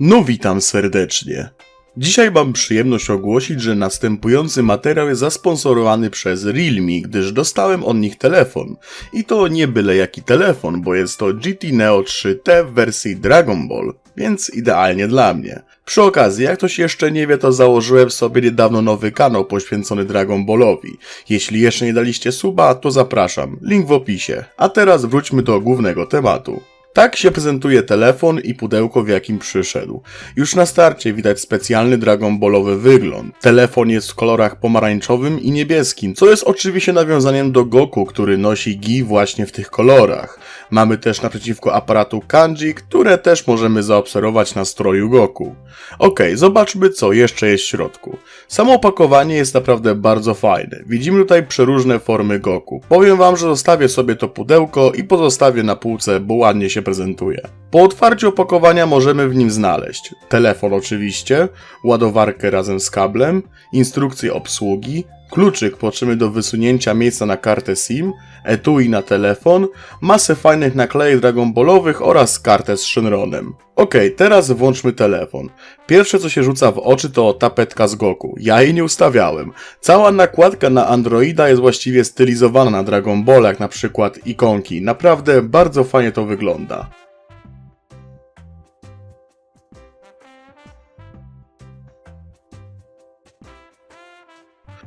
No witam serdecznie. Dzisiaj mam przyjemność ogłosić, że następujący materiał jest zasponsorowany przez Realme, gdyż dostałem od nich telefon. I to nie byle jaki telefon, bo jest to GT Neo 3T w wersji Dragon Ball, więc idealnie dla mnie. Przy okazji, jak ktoś jeszcze nie wie, to założyłem sobie niedawno nowy kanał poświęcony Dragon Ballowi. Jeśli jeszcze nie daliście suba, to zapraszam, link w opisie. A teraz wróćmy do głównego tematu. Tak się prezentuje telefon i pudełko, w jakim przyszedł. Już na starcie widać specjalny Dragon Ballowy wygląd. Telefon jest w kolorach pomarańczowym i niebieskim, co jest oczywiście nawiązaniem do Goku, który nosi gi właśnie w tych kolorach. Mamy też naprzeciwko aparatu kanji, które też możemy zaobserwować na stroju Goku. Okej, zobaczmy co jeszcze jest w środku. Samo opakowanie jest naprawdę bardzo fajne. Widzimy tutaj przeróżne formy Goku. Powiem wam, że zostawię sobie to pudełko i pozostawię na półce, bo ładnie się prezentuje. Po otwarciu opakowania możemy w nim znaleźć telefon oczywiście, ładowarkę razem z kablem, instrukcję obsługi, kluczyk potrzebny do wysunięcia miejsca na kartę SIM, etui na telefon, masę fajnych naklejek Dragon Ballowych oraz kartę z Shenronem. Okej, teraz włączmy telefon. Pierwsze co się rzuca w oczy to tapetka z Goku. Ja jej nie ustawiałem. Cała nakładka na Androida jest właściwie stylizowana na Dragon Ball, jak na przykład ikonki. Naprawdę bardzo fajnie to wygląda.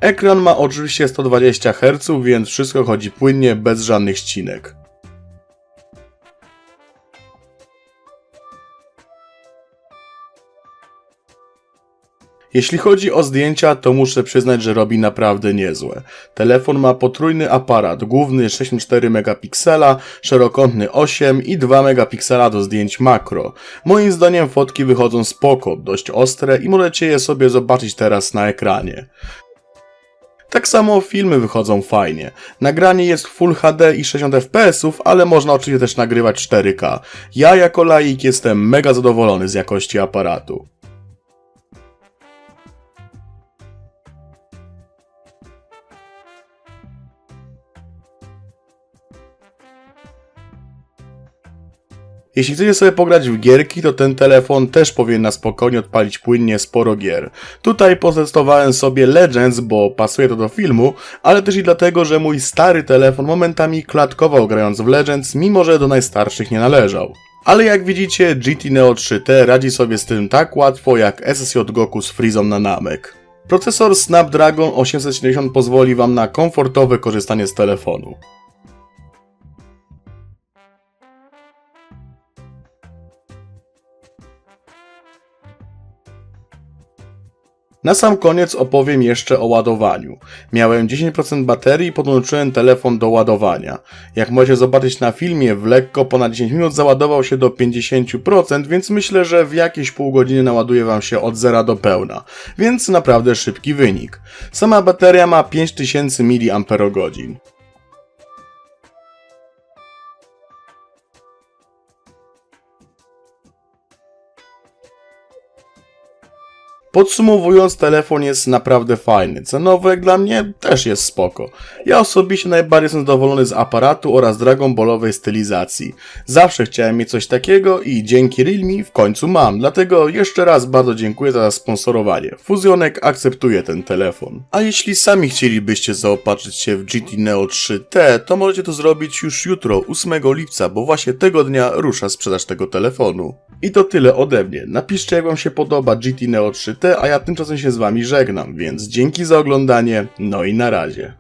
Ekran ma oczywiście 120 Hz, więc wszystko chodzi płynnie, bez żadnych ścinek. Jeśli chodzi o zdjęcia, to muszę przyznać, że robi naprawdę niezłe. Telefon ma potrójny aparat, główny 64 megapiksela, szerokątny 8 i 2 megapiksela do zdjęć makro. Moim zdaniem fotki wychodzą spoko, dość ostre i możecie je sobie zobaczyć teraz na ekranie. Tak samo filmy wychodzą fajnie. Nagranie jest Full HD i 60 fps, ale można oczywiście też nagrywać 4K. Ja jako laik jestem mega zadowolony z jakości aparatu. Jeśli chcecie sobie pograć w gierki, to ten telefon też powinien na spokojnie odpalić płynnie sporo gier. Tutaj potestowałem sobie Legends, bo pasuje to do filmu, ale też i dlatego, że mój stary telefon momentami klatkował grając w Legends, mimo że do najstarszych nie należał. Ale jak widzicie, GT Neo 3T radzi sobie z tym tak łatwo jak SSJ Goku z Freezą na namek. Procesor Snapdragon 870 pozwoli Wam na komfortowe korzystanie z telefonu. Na sam koniec opowiem jeszcze o ładowaniu. Miałem 10% baterii i podłączyłem telefon do ładowania. Jak możecie zobaczyć na filmie, w lekko ponad 10 minut załadował się do 50%, więc myślę, że w jakieś pół godziny naładuje Wam się od zera do pełna. Więc naprawdę szybki wynik. Sama bateria ma 5000 mAh. Podsumowując, telefon jest naprawdę fajny. Cenowo jak dla mnie też jest spoko. Ja osobiście najbardziej jestem zadowolony z aparatu oraz Dragon Ballowej stylizacji. Zawsze chciałem mieć coś takiego i dzięki Realme w końcu mam. Dlatego jeszcze raz bardzo dziękuję za sponsorowanie. Fuzjonek akceptuje ten telefon. A jeśli sami chcielibyście zaopatrzyć się w GT Neo 3T, to możecie to zrobić już jutro, 8 lipca, bo właśnie tego dnia rusza sprzedaż tego telefonu. I to tyle ode mnie. Napiszcie jak wam się podoba GT Neo 3T, a ja tymczasem się z wami żegnam, więc dzięki za oglądanie, no i na razie.